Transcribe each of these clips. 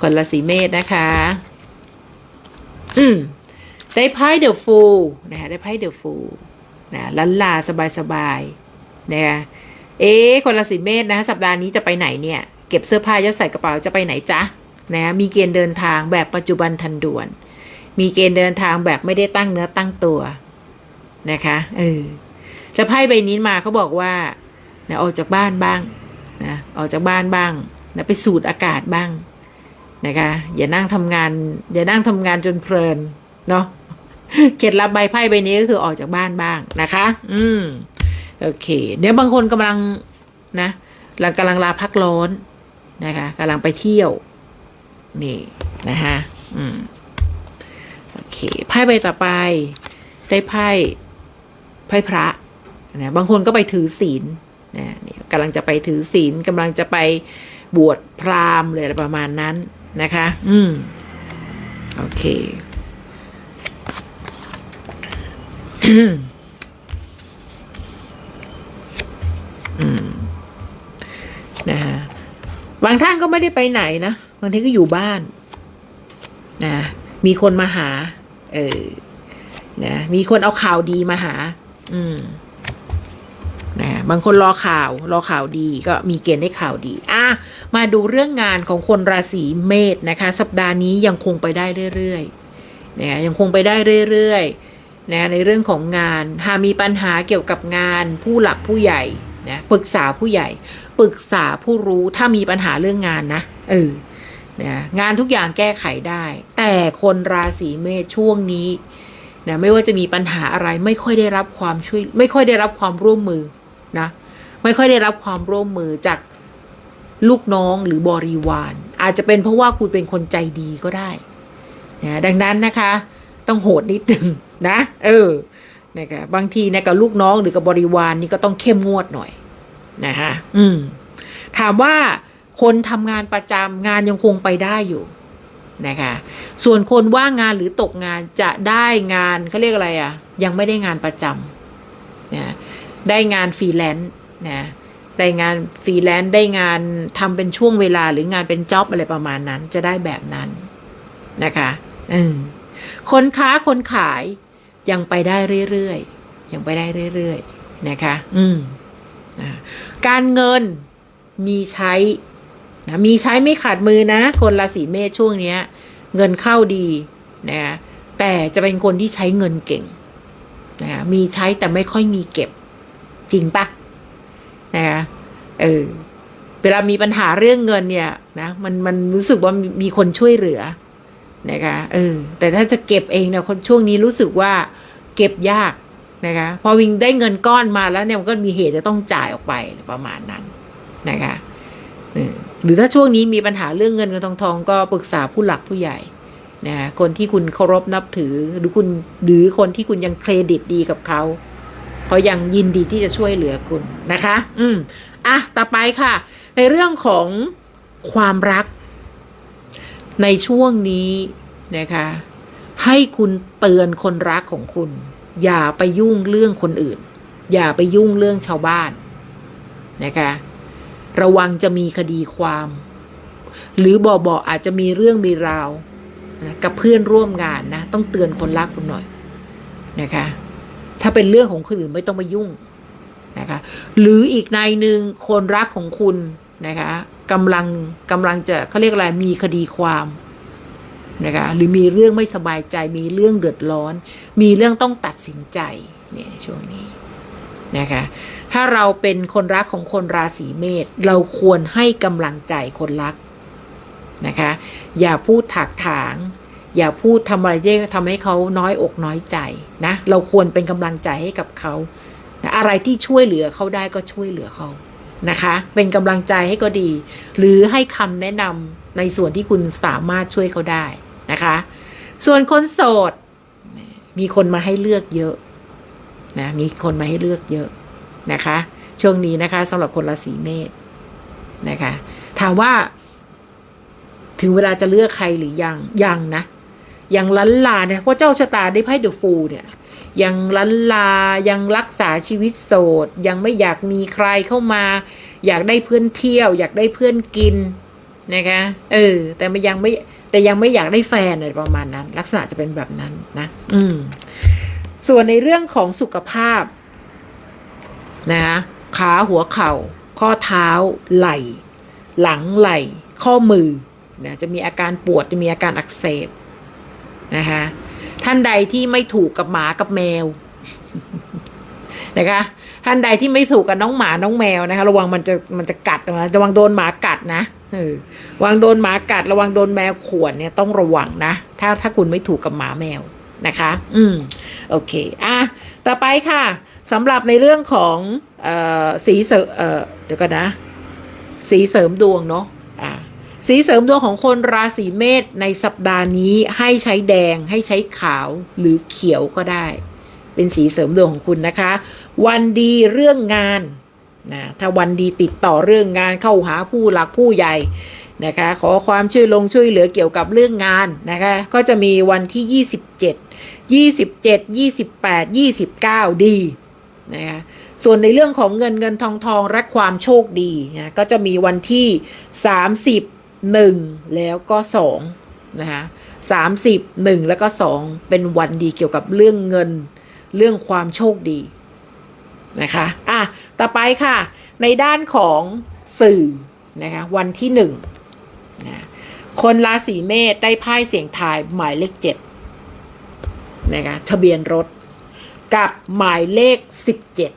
คนราศีเมษนะคะ อืม ได้ไพ่เดอะฟูลนะคะได้ไพ่เดอะฟูลนะลันลาสบายสบายนะคะเอ๊คนราศีเมษนะสัปดาห์นี้จะไปไหนเนี่ย เก็บเสื้อผ้ายัดใส่กระเป๋าจะไปไหนจ๊ะนะมีเกณฑ์เดินทางแบบปัจจุบันทันด่วน มีเกณฑ์เดินทางแบบไม่ได้ตั้งเนื้อตั้งตัวนะคะเออแล้วไพ่ใบนี้มาเขาบอกว่านะออกจากบ้านบ้างนะออกจากบ้านบ้างนะไปสูดอากาศบ้าง นะคะ อย่านั่งทำงาน อย่านั่งทำงานจนเพลินเนาะเคล็ดลับใบไพ่ใบนี้ก็คือออกจากบ้านบ้างนะคะ อืมโอเคเดี๋ยวบางคนกำลังนะกำลังกำลังลาพักร้อนนะคะกำลังไปเที่ยว นี่นะคะอืมโอเคไพ่ใบต่อไป ได้ไพ่ไพ่พระนะบางคนก็ไปถือศีลนะนี่กำลังจะไปถือศีลกำลังจะไปบวชพราหมณ์เลยประมาณนั้น นะคะ อืม โอเค อืม นะฮะบางท่านก็ไม่ได้ไปไหนนะ บางทีก็อยู่บ้าน นะ มีคนมาหา เออ นะ มีคนเอาข่าวดีมาหา อืม นะบางคนรอข่าวรอข่าวดีก็มีเกณฑ์ได้ข่าวดีอะมาดูเรื่องงานของคนราศีเมษนะคะ สัปดาห์นี้ยังคงไปได้เรื่อยๆนะยังคงไปได้เรื่อยๆนะในเรื่องของงานหากมีปัญหาเกี่ยวกับงานผู้หลักผู้ใหญ่นะปรึกษาผู้ใหญ่ ปรึกษาผู้รู้ถ้ามีปัญหาเรื่องงานนะเออนะงานทุกอย่างแก้ไขได้ แต่คนราศีเมษช่วงนี้นะไม่ว่าจะมีปัญหาอะไรไม่ค่อยได้รับความช่วย ไม่ค่อยได้รับความร่วมมือ นะไม่ค่อยได้รับความร่วมมือจากลูกน้องหรือบริวาร อาจจะเป็นเพราะว่าคุณเป็นคนใจดีก็ได้นะดังนั้นนะคะ ต้องโหดนิดนึงนะ เออนะคะบางทีนะกับลูกน้องหรือกับบริวารนี่ก็ต้องเข้มงวดหน่อยนะคะอืมถามว่าคนทำงานประจำงานยังคงไปได้อยู่นะคะส่วนคนว่างงานหรือตกงานจะได้งานเขาเรียกอะไรอะ่ะ ยังไม่ได้งานประจำนะ ได้งานฟรีแลนซ์นะได้งานฟรีแลนซ์ได้งานทำเป็นช่วงเวลาหรืองานเป็นจ็อบอะไรประมาณนั้น จะได้แบบนั้นนะคะอืมคนค้าคนขายยังไปได้เรื่อยๆยังไปได้เรื่อยๆนะคะ อืมนะการเงินมีใช้นะมีใช้ไม่ขาดมือนะ คนราศีเมษช่วงเนี้ย เงินเข้าดีนะแต่จะเป็นคนที่ใช้เงินเก่งนะมีใช้แต่ไม่ค่อยมีเก็บ จริงปะนะเออเวลามีปัญหาเรื่องเงินเนี่ยนะมันมันรู้สึกว่ามีคนช่วยเหลือนะคะเออแต่ถ้าจะเก็บเองเนี่ยคนช่วงนี้รู้สึกว่าเก็บยากนะคะพอวิ่งได้เงินก้อนมาแล้วเนี่ยมันก็มีเหตุจะต้องจ่ายออกไปประมาณนั้นนะคะหรือถ้าช่วงนี้มีปัญหาเรื่องเงินเงินทองทองก็ปรึกษาผู้หลักผู้ใหญ่นะคนที่คุณเคารพนับถือหรือคุณหรือคนที่คุณยังเครดิตดีกับเขา เขายังยินดีที่จะช่วยเหลือคุณนะคะ อืมอะต่อไปค่ะ ในเรื่องของความรัก ในช่วงนี้นะคะ ให้คุณเตือนคนรักของคุณ อย่าไปยุ่งเรื่องคนอื่น อย่าไปยุ่งเรื่องชาวบ้านนะคะ ระวังจะมีคดีความ หรือบอบออาจจะมีเรื่องมีราวนะกับเพื่อนร่วมงานนะ ต้องเตือนคนรักคุณหน่อยนะคะ ถ้าเป็นเรื่องของคนอื่นไม่ต้องมายุ่งนะคะหรืออีกในหนึ่งคนรักของคุณนะคะกำลังกำลังจะเขาเรียกอะไรมีคดีความนะคะหรือมีเรื่องไม่สบายใจมีเรื่องเดือดร้อน มีเรื่องต้องตัดสินใจเนี่ยช่วงนี้นะคะถ้าเราเป็นคนรักของคนราศีเมษเราควรให้กำลังใจคนรักนะคะอย่าพูดถากถาง อย่าพูดทำอะไรที่ทำให้เขาน้อยอกน้อยใจนะ เราควรเป็นกำลังใจให้กับเขานะอะไรที่ช่วยเหลือเขาได้ก็ช่วยเหลือเขานะคะ เป็นกำลังใจให้ก็ดี หรือให้คำแนะนำในส่วนที่คุณสามารถช่วยเขาได้นะคะ ส่วนคนโสด มีคนมาให้เลือกเยอะนะมีคนมาให้เลือกเยอะนะคะ ช่วงนี้นะคะสำหรับคนราศีเมษนะคะ ถามว่า ถึงเวลาจะเลือกใครหรือยังยังนะ ยังลันลาเนี่ยเพราะเจ้าชะตาได้ไพ่เดอะฟูลเนี่ยยังลันลายังรักษาชีวิตโสด ยังไม่อยากมีใครเข้ามา อยากได้เพื่อนเที่ยว อยากได้เพื่อนกินนะคะเออ แต่มันยังไม่แต่ยังไม่อยากได้แฟนอะไรประมาณนั้น ลักษณะจะเป็นแบบนั้นนะ อืม ส่วนในเรื่องของสุขภาพนะคะขาหัวเข่า ข้อเท้า ไหล่ หลังไหล่ ข้อมือนะจะมีอาการปวดจะมีอาการอักเสบ นะคะท่านใดที่ไม่ถูกกับหมากับแมวนะคะท่านใดที่ไม่ถูกกับน้องหมาน้องแมวนะคะ ระวังมันจะมันจะกัดนะระวังโดนหมากัดนะเออระวังโดนหมากัด ระวังโดนแมวข่วนเนี่ยต้องระวังนะ ถ้าถ้าคุณไม่ถูกกับหมาแมวนะคะ อืมโอเคอะต่อไปค่ะสำหรับในเรื่องของเออสีเสริมเออเดี๋ยวกันนะ สีเสริมดวงเนาะ สีเสริมดวงของคนราศีเมษในสัปดาห์นี้ให้ใช้แดงให้ใช้ขาวหรือเขียวก็ได้ เป็นสีเสริมดวงของคุณนะคะ วันดีเรื่องงานนะถ้าวันดีติดต่อเรื่องงานเข้าหาผู้หลักผู้ใหญ่นะคะขอความช่วยลงช่วยเหลือเกี่ยวกับเรื่องงานนะคะก็จะมีวันที่ 27 27 28 29 ดีนะคะส่วนในเรื่องของเงินเงินทองทองและความโชคดีนะก็จะมีวันที่ 30 1 แล้วก็2นะคะ30 1แล้วก็2เป็นวันดีเกี่ยวกับเรื่องเงิน เรื่องความโชคดีนะคะอะต่อไปค่ะ ในด้านของสื่อนะคะวันที่หนึ่งนะคนราศีเมษได้ไพ่เสียงทายหมายเลขเจ็ดนะคะทะเบียนรถกับหมายเลขสิบเจ็ด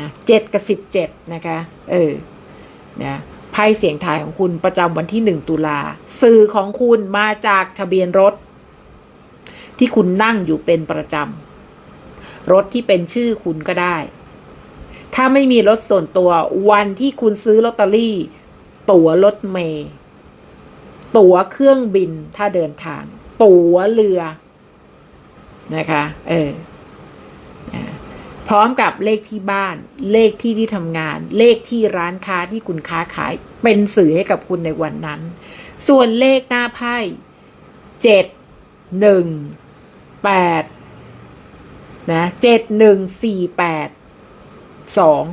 นะเจ็ดกับสิบเจ็ดนะคะเออนะ ไพ่เสียงทายของคุณประจำวันที่หนึ่งตุลา สื่อของคุณมาจากทะเบียนรถ ที่คุณนั่งอยู่เป็นประจำรถที่เป็นชื่อคุณก็ได้ ถ้าไม่มีรถส่วนตัววันที่คุณซื้อลอตเตอรี่ ตั๋วรถเมย์ตั๋วเครื่องบินถ้าเดินทาง ตั๋วเรือนะคะ เออ ร้อมกับเลขที่บ้าน เลขที่ที่ทำงาน เลขที่ร้านค้าที่คุณค้าขายเป็นสื่อให้กับคุณในวันนั้น ส่วนเลขหน้าไพ่เจ็ดหนึ่งแปดนะเจ็ดหนึ่งสี่แปดสอง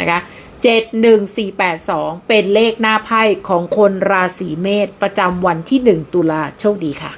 นะคะเจ็ดหนึ่งสี่แปดสองเป็นเลขหน้าไพ่ของคนราศีเมษประจำวันที่หนึ่งตุลาโชคดีค่ะ